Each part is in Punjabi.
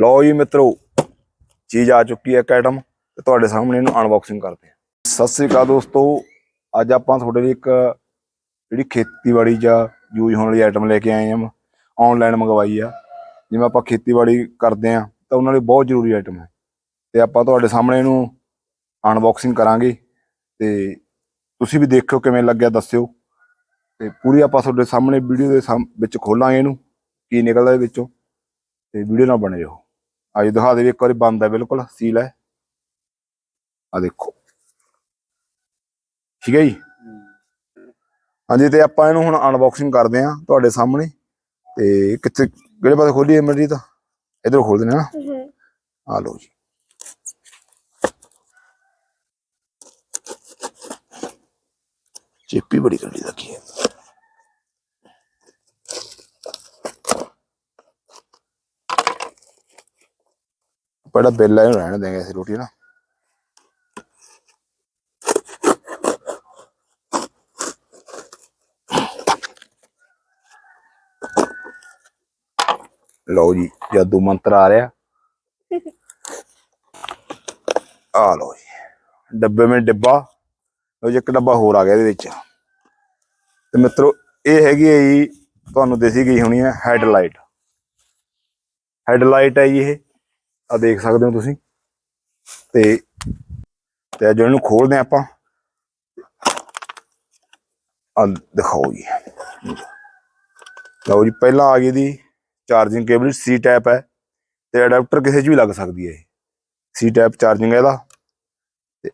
ਲਓ ਜੀ ਮਿੱਤਰੋ, ਚੀਜ਼ ਆ ਚੁੱਕੀ ਹੈ ਇੱਕ ਆਈਟਮ ਤੇ ਤੁਹਾਡੇ ਸਾਹਮਣੇ ਇਹਨੂੰ ਅਨਬਾਕਸਿੰਗ ਕਰਦੇ ਹਾਂ। ਸਤਿ ਸ੍ਰੀ ਅਕਾਲ ਦੋਸਤੋ, ਅੱਜ ਆਪਾਂ ਤੁਹਾਡੇ ਲਈ ਇੱਕ ਜਿਹੜੀ ਖੇਤੀਬਾੜੀ ਜਾਂ ਯੂਜ਼ ਹੋਣ ਵਾਲੀ ਆਈਟਮ ਲੈ ਕੇ ਆਏ ਹਾਂ। ਆਨਲਾਈਨ ਮੰਗਵਾਈ ਆ। ਜਿਵੇਂ ਆਪਾਂ ਖੇਤੀਬਾੜੀ ਕਰਦੇ ਆ ਤਾਂ ਉਹਨਾਂ ਲਈ ਬਹੁਤ ਜ਼ਰੂਰੀ ਆਈਟਮ ਹੈ। ਤੇ ਆਪਾਂ ਤੁਹਾਡੇ ਸਾਹਮਣੇ ਇਹਨੂੰ ਅਨਬਾਕਸਿੰਗ ਕਰਾਂਗੇ। ਤੇ ਤੁਸੀਂ ਵੀ ਦੇਖਿਓ ਕਿਵੇਂ ਲੱਗਿਆ, ਦੱਸਿਓ। ਤੇ ਪੂਰੀ ਆਪਾਂ ਤੁਹਾਡੇ ਸਾਹਮਣੇ ਵੀਡੀਓ ਦੇ ਸਾਹਮ- ਵਿੱਚ ਖੋਲਾਂਗੇ ਇਹਨੂੰ, ਕੀ ਨਿਕਲਦਾ ਇਹਦੇ ਵਿੱਚੋਂ। ਤੇ ਵੀਡੀਓ ਨਾਲ ਬਣੇ ਰਹੋ। ਅੱਜ ਦਿਖਾ ਦੇ ਵੀ ਇੱਕ ਵਾਰੀ ਬੰਦ ਹੈ ਬਿਲਕੁਲ ਸੀਲ ਹੈ। ਆ ਦੇਖੋ। ਠੀਕ ਹੈ ਜੀ? ਹਾਂਜੀ ਤੇ ਆਪਾਂ ਇਹਨੂੰ ਹੁਣ ਅਨਬਾਕਸਿੰਗ ਕਰਦੇ ਹਾਂ ਤੁਹਾਡੇ ਸਾਹਮਣੇ। ਤੇ ਕਿੱਥੇ ਕਿਹੜੇ ਪਾਸੇ ਖੋਲੀਏ ਮਰਜ਼ੀ ਤਾਂ ਇਧਰ ਖੋਲ ਦਿੰਦੇ ਹਾਂ ਨਾ। ਆ ਲਓ ਜੀ। ਚਿੱਪੀ ਬੜੀ ਕੱਢੀ ਦਾ ਕੀ ਹੈ। ਪਹਿਲਾਂ ਬਿੱਲ ਹੈ ਰਹਿਣ ਦੇਂਗੇ ਅਸੀਂ ਰੋਟੀ ਨਾ। ਲਓ ਜੀ, ਜਾਦੂ ਮੰਤਰ ਆ ਰਿਹਾ। ਆ ਲਓ ਜੀ, ਡੱਬੇ ਵਿੱਚ ਡੱਬਾ। ਲਓ ਜੀ, ਇੱਕ ਡੱਬਾ ਹੋਰ ਆ ਗਿਆ ਇਹਦੇ ਵਿੱਚ। ਤੇ ਮਿੱਤਰੋ, ਇਹ ਹੈਗੀ ਹੈ ਜੀ, ਤੁਹਾਨੂੰ ਦੇਸੀ ਗਈ ਹੋਣੀ ਹੈ ਹੈਡਲਾਈਟ। ਹੈਡਲਾਈਟ ਹੈ ਜੀ ਇਹ। ਆ ਦੇਖ ਸਕਦੇ ਹੋ ਤੁਸੀਂ। ਤੇ ਤੇ ਅੱਜ ਇਹਨੂੰ ਖੋਲਦੇ ਹਾਂ ਆਪਾਂ ਆ ਦਿਖਾਓ ਜੀ। ਲਓ ਜੀ, ਪਹਿਲਾਂ ਆ ਗਈ ਦੀ ਚਾਰਜਿੰਗ ਕੇਬਲ ਸੀ ਟਾਈਪ ਹੈ। ਤੇ ਅਡਾਪਟਰ ਕਿਸੇ 'ਚ ਵੀ ਲੱਗ ਸਕਦੀ ਹੈ ਸੀ ਟਾਈਪ ਚਾਰਜਿੰਗ ਹੈ ਇਹਦਾ। ਤੇ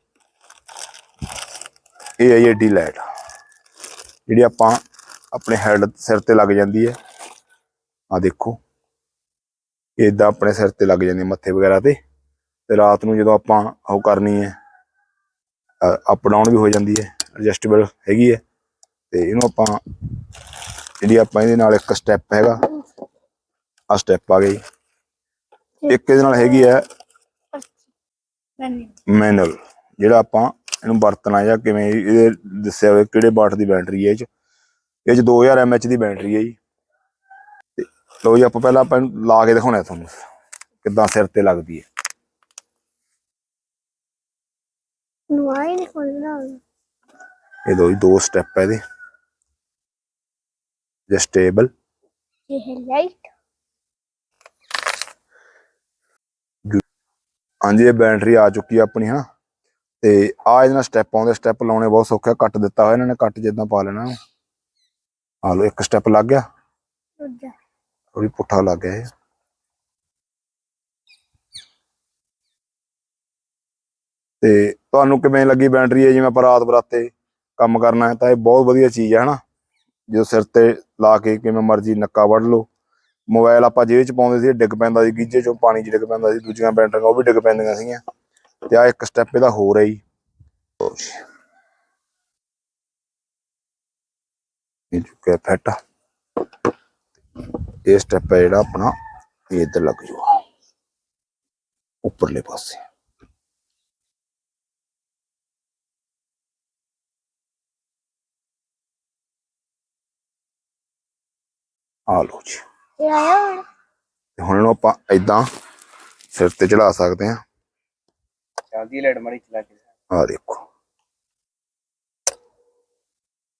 ਇਹ ਹੈ ਜੀ ਡੀ ਲਾਈਟ। ਜਿਹੜੀ ਆਪਾਂ ਆਪਣੇ ਹੈਡ ਸਿਰ ਤੇ ਲੱਗ ਜਾਂਦੀ ਹੈ। ਆ ਦੇਖੋ। ਇਦਾਂ ਆਪਣੇ ਸਿਰ ਤੇ ਲੱਗ ਜਾਂਦੀ ਮੱਥੇ ਵਗੈਰਾ ਤੇ ਤੇ ਰਾਤ ਨੂੰ ਜਦੋਂ ਆਪਾਂ ਉਹ ਕਰਨੀ ਹੈ ਅਪ ਡਾਊਨ ਵੀ ਹੋ ਜਾਂਦੀ ਹੈ ਐਡਜਸਟੇਬਲ ਹੈਗੀ ਹੈ ਤੇ ਇਹਨੂੰ ਆਪਾਂ ਜਿਹੜੀ ਆਪਾਂ ਇਹਦੇ ਨਾਲ ਇੱਕ ਸਟੈਪ ਹੈਗਾ ਆ ਸਟੈਪ ਆ ਗਈ। ਇੱਕ ਇਹਦੇ ਨਾਲ ਹੈਗੀ ਹੈ ਮੈਨੂਅਲ ਜਿਹੜਾ ਆਪਾਂ ਇਹਨੂੰ ਵਰਤਣਾ ਜਾਂ ਕਿਵੇਂ ਇਹਦੇ ਦੱਸਿਆ ਹੋਇਆ ਕਿਹੜੇ ਵਾਟ ਦੀ ਬੈਟਰੀ ਹੈ ਇਹ ਚ ਇਹ ਚ 2000 mAh ਦੀ ਬੈਟਰੀ ਹੈ ਜੀ। ਲਓ ਜੀ ਆਪਾਂ ਪਹਿਲਾਂ ਆਪਾਂ ਲਾ ਕੇ ਦਿਖਾਉਣਾ ਤੁਹਾਨੂੰ। ਕਿੱਦਾਂ ਸਿਰ ਤੇ ਲੱਗਦੀ ਹੈ। ਨਵਾਈ ਖੋਲਣਾ ਇਹ ਜੀ ਦੋ ਸਟੈਪ ਹੈ ਇਹਦੇ। ਜਸਟੇਬਲ ਇਹ ਹੈ ਲਾਈਟ ਹਾਂਜੀ ਇਹ ਬੈਟਰੀ ਆ ਚੁੱਕੀ ਆ ਆਪਣੀ ਹਨਾ। ਤੇ ਆ ਇਹਦੇ ਨਾਲ ਸਟੈਪ ਆਉਂਦੇ ਸਟੈਪ ਲਾਉਣੇ ਬਹੁਤ ਸੌਖੇ ਕੱਟ ਦਿੱਤਾ ਹੋਇਆ ਇਹਨਾਂ ਨੇ ਕੱਟ ਜਿੱਦਾਂ ਪਾ ਲੈਣਾ। ਆ ਲਓ ਇੱਕ ਸਟੈਪ ਲੱਗ ਗਿਆ। ਦੂਜਾ। ਥੋੜੀ ਪੁੱਠਾ ਲੱਗ ਗਿਆ ਤੇ ਤੁਹਾਨੂੰ ਕਿਵੇਂ ਲੱਗੀ ਬੈਟਰੀ ਹੈ ਜਿਵੇਂ ਆਪਾਂ ਰਾਤ ਬਰਾਤੇ ਕੰਮ ਕਰਨਾ ਹੈ ਤਾਂ ਇਹ ਬਹੁਤ ਵਧੀਆ ਚੀਜ਼ ਹੈ, ਹਨਾ? ਜੋ ਸਿਰ ਤੇ ਲਾ ਕੇ ਕਿਵੇਂ ਮਰਜ਼ੀ ਨੱਕਾ ਵੱਢ ਲਓ। ਮੋਬਾਈਲ ਆਪਾਂ ਜੇਬ 'ਚ ਪਾਉਂਦੇ ਸੀ ਡਿੱਗ ਪੈਂਦਾ ਸੀ, ਗੀਜੇ 'ਚੋਂ ਪਾਣੀ 'ਚ ਡਿੱਗ ਪੈਂਦਾ ਸੀ, ਦੂਜੀਆਂ ਬੈਟਰੀਆਂ ਉਹ ਵੀ ਡਿੱਗ ਪੈਂਦੀਆਂ ਸੀਗੀਆਂ। ਤੇ ਆ ਇੱਕ ਸਟੈਪ ਇਹਦਾ ਹੋਰ ਹੈ ਜੀ। ਇਹ ਚੁੱਕਿਆ ਫੈਟ। ਇਹ ਸਟੈਪ ਹੈ ਜਿਹੜਾ ਆਪਣਾ ਇਹ ਇੱਧਰ ਲੱਗ ਜੂਗਾ। ਉੱਪਰਲੇ ਪਾਸੇ। ਆ ਲਓ ਜੀ। ਇਹ ਆਇਆ ਹੁਣ ਹੁਣ ਇਹਨੂੰ ਆਪਾਂ ਇਦਾਂ ਸਿਰ ਤੇ ਚੜਾ ਸਕਦੇ ਹਾਂ। ਚੱਲਦੀ ਲਾਈਟ ਮਾਰੀ ਚਲਾ ਕੇ। ਆ ਦੇਖੋ।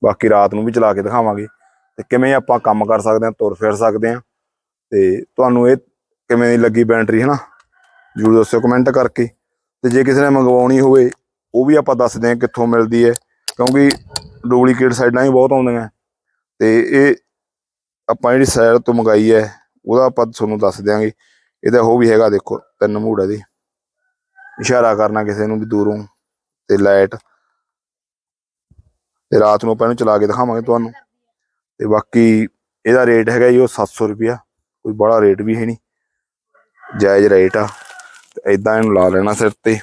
ਬਾਕੀ ਰਾਤ ਨੂੰ ਵੀ ਚਲਾ ਕੇ ਦਿਖਾਵਾਂਗੇ। ਤੇ ਕਿਵੇਂ ਆਪਾਂ ਕੰਮ ਕਰ ਸਕਦੇ ਹਾਂ, ਤੁਰ ਫਿਰ ਸਕਦੇ ਹਾਂ। ਤੇ ਤੁਹਾਨੂੰ ਇਹ ਕਿਵੇਂ ਦੀ ਲੱਗੀ ਬੈਟਰੀ, ਹਨਾ? ਜਰੂਰ ਦੱਸਿਓ ਕਮੈਂਟ ਕਰਕੇ। ਤੇ ਜੇ ਕਿਸੇ ਨੇ ਮੰਗਵਾਉਣੀ ਹੋਵੇ, ਉਹ ਵੀ ਆਪਾਂ ਦੱਸਦੇ ਹਾਂ ਕਿੱਥੋਂ ਮਿਲਦੀ ਹੈ, ਕਿਉਂਕਿ ਡੁਪਲੀਕੇਟ ਸਾਈਡਾਂ ਹੀ ਬਹੁਤ ਆਉਂਦੀਆਂ। ਤੇ ਇਹ ਆਪਾਂ ਜਿਹੜੀ ਸਾਈਡ ਤੋਂ ਮੰਗਾਈ ਹੈ, ਉਹਦਾ ਆਪਾਂ ਤੁਹਾਨੂੰ ਦੱਸ ਦਿਆਂਗੇ। ਇਹਦਾ ਉਹ ਵੀ ਹੈਗਾ, ਦੇਖੋ, ਤਿੰਨ ਮੂੜ ਦੀ ਇਸ਼ਾਰਾ ਕਰਨਾ ਕਿਸੇ ਨੂੰ ਵੀ ਦੂਰੋਂ, ਤੇ ਲਾਈਟ ਤੇ ਰਾਤ ਨੂੰ ਆਪਾਂ ਇਹਨੂੰ ਚਲਾ ਕੇ ਦਿਖਾਵਾਂਗੇ ਤੁਹਾਨੂੰ। ਤੇ ਬਾਕੀ ਇਹਦਾ ਰੇਟ ਹੈਗਾ ਜੀ ਉਹ 700 ਰੁਪਿਆ ਕੋਈ ਬੜਾ ਰੇਟ ਵੀ ਹੈ ਨਹੀਂ। ਜਾਇਜ਼ ਰੇਟ ਆ। ਤੇ ਇਦਾਂ ਇਹਨੂੰ ਲਾ ਲੈਣਾ ਸਿਰ ਤੇ।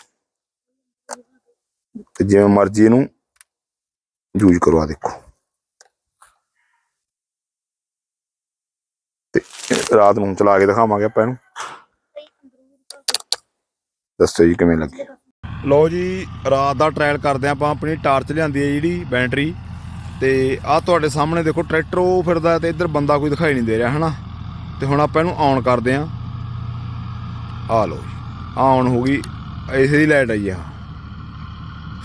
ਤੇ ਜਿਵੇਂ ਮਰਜ਼ੀ ਇਹਨੂੰ ਯੂਜ਼ ਕਰਵਾ ਦੇਖੋ। ਤੇ ਰਾਤ ਨੂੰ ਚਲਾ ਕੇ ਦਿਖਾਵਾਂਗੇ ਆਪਾਂ ਇਹਨੂੰ। ਦੱਸੋ ਜੀ ਕਿਵੇਂ ਲੱਗੀ? ਲਓ ਜੀ, ਰਾਤ ਦਾ ਟ੍ਰਾਇਲ ਕਰਦੇ ਹਾਂ ਆਪਾਂ। ਆਪਣੀ ਟਾਰਚ ਲਿਆਂਦੀ ਹੈ ਜਿਹੜੀ ਬੈਟਰੀ ਤੇ ਆਹ ਤੁਹਾਡੇ ਸਾਹਮਣੇ ਦੇਖੋ ਟਰੈਕਟਰ, ਉਹ ਫਿਰਦਾ ਤੇ ਇੱਧਰ ਬੰਦਾ ਕੋਈ ਦਿਖਾਈ ਨਹੀਂ ਦੇ ਰਿਹਾ, ਹਨਾ? ਤੇ ਹੁਣ ਆਪਾਂ ਇਹਨੂੰ ਔਨ ਕਰਦੇ ਹਾਂ। ਆ ਲਓ ਜੀ ਆ ਹੁਣ ਹੋ ਗਈ, ਇਸੇ ਦੀ ਲਾਈਟ ਆਈ ਆ।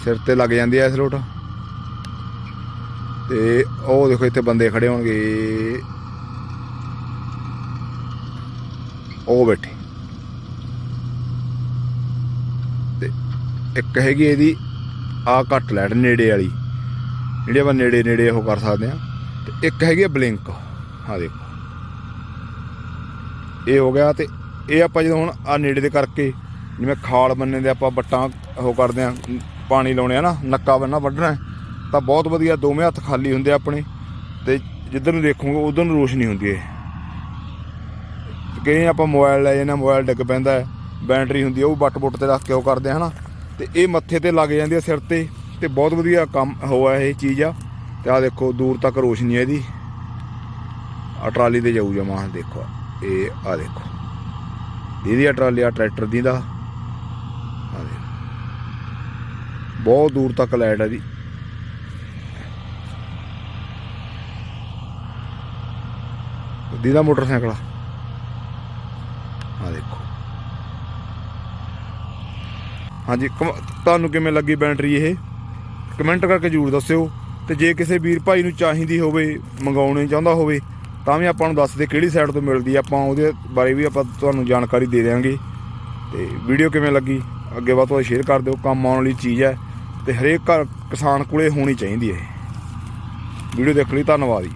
ਸਿਰ ਤੇ ਲੱਗ ਜਾਂਦੀ ਐ ਇਸ ਲੋਟ। ਤੇ ਉਹ ਦੇਖੋ ਇੱਥੇ ਬੰਦੇ ਖੜੇ ਹੋਣਗੇ। ਉਹ ਬੈਠੇ। ਤੇ ਇੱਕ ਹੈਗੀ ਇਹਦੀ ਆ ਘੱਟ ਲਾਈਟ ਨੇੜੇ ਵਾਲੀ। ਜਿਹੜੀ ਆਪਾਂ ਨੇੜੇ ਨੇੜੇ ਉਹ ਕਰ ਸਕਦੇ ਆ ਤੇ ਇੱਕ ਹੈਗੀ ਬਲਿੰਕ ਆ ਦੇਖੋ। ਇਹ ਹੋ ਗਿਆ ਤੇ ਇਹ ਆਪਾਂ ਜਦੋਂ ਹੁਣ ਆ ਨੇੜੇ ਦੇ ਕਰਕੇ ਜਿਵੇਂ ਖਾਲ ਬੰਨੇ ਦੇ ਆਪਾਂ ਬੱਟਾਂ ਉਹ ਕਰਦੇ ਆ, ਪਾਣੀ ਲਾਉਣੇ ਆ ਨਾ, ਨੱਕਾ ਬੰਨਾ ਵੱਢਣਾ ਤਾਂ ਬਹੁਤ ਵਧੀਆ ਦੋਵੇਂ ਹੱਥ ਖਾਲੀ ਹੁੰਦੇ ਆ ਆਪਣੇ। ਤੇ ਜਿੱਧਰ ਨੂੰ ਦੇਖੋਗੇ ਉਧਰ ਨੂੰ ਰੋਸ਼ਨੀ ਹੁੰਦੀ ਹੈ। ਕਈ ਆਪਾਂ ਮੋਬਾਈਲ ਲੈ ਜਾਂਦੇ ਮੋਬਾਈਲ ਡਿੱਗ ਪੈਂਦਾ ਹੈ, ਬੈਟਰੀ ਹੁੰਦੀ ਹੈ ਉਹ ਬੱਟ ਬੁੱਟ ਤੇ ਰੱਖ ਕੇ ਉਹ ਕਰਦੇ ਆ, ਹਨਾ। ਤੇ ਇਹ ਮੱਥੇ ਤੇ ਲੱਗ ਜਾਂਦੀ ਹੈ ਸਿਰ ਤੇ। ਤੇ ਬਹੁਤ ਵਧੀਆ ਕੰਮ ਹੋਇਆ ਇਹ ਚੀਜ਼ ਆ। ਤੇ ਆ ਦੇਖੋ, ਦੂਰ ਤੱਕ ਰੋਸ਼ਨੀ ਹੈ ਇਹਦੀ। ਆ ਟਰਾਲੀ ਤੇ ਜਾਊ ਜਮਾ ਦੇਖੋ, ਇਹ ਆ ਦੇਖੋ। ਇਹਦੀ ਆ ਟਰਾਲੀ ਆ ਟਰੈਕਟਰ ਦੀ ਦਾ। ਆ ਬਹੁਤ ਦੂਰ ਤੱਕ ਲਾਈਟ ਹੈ ਜੀ ਦੀਦਾ ਮੋਟਰਸਾਈਕਲ ਆ। ਆਹ ਦੇਖੋ। ਹਾਂਜੀ, ਕਮ- ਤੁਹਾਨੂੰ ਕਿਵੇਂ ਲੱਗੀ ਬੈਟਰੀ ਇਹ? ਕਮੈਂਟ ਕਰਕੇ ਜਰੂਰ ਦੱਸਿਓ ਤੇ ਜੇ ਕਿਸੇ ਵੀਰ ਭਾਈ ਨੂੰ ਚਾਹੀਦੀ ਹੋਵੇ, ਮੰਗਾਉਣੀ ਚਾਹੁੰਦਾ ਹੋਵੇ, ਤਾਂ ਵੀ ਆਪਾਂ ਨੂੰ ਦੱਸ ਦੇ ਕਿਹੜੀ ਸਾਈਡ ਤੋਂ ਮਿਲਦੀ ਆ। ਆਪਾਂ ਉਹਦੇ ਬਾਰੇ ਵੀ ਆਪਾਂ ਤੁਹਾਨੂੰ ਜਾਣਕਾਰੀ ਦੇ ਦੇਵਾਂਗੇ ਤੇ ਵੀਡੀਓ ਕਿਵੇਂ ਲੱਗੀ? ਅੱਗੇ ਵੱਧ ਤੋਂ ਸ਼ੇਅਰ ਕਰ ਦਿਓ। ਕੰਮ ਆਉਣ ਵਾਲੀ ਚੀਜ਼ ਹੈ ਤੇ ਹਰੇਕ ਘਰ ਕਿਸਾਨ ਕੋਲੇ ਹੋਣੀ ਚਾਹੀਦੀ ਹੈ। ਵੀਡੀਓ ਦੇਖਣ ਲਈ, ਧੰਨਵਾਦ ਜੀ।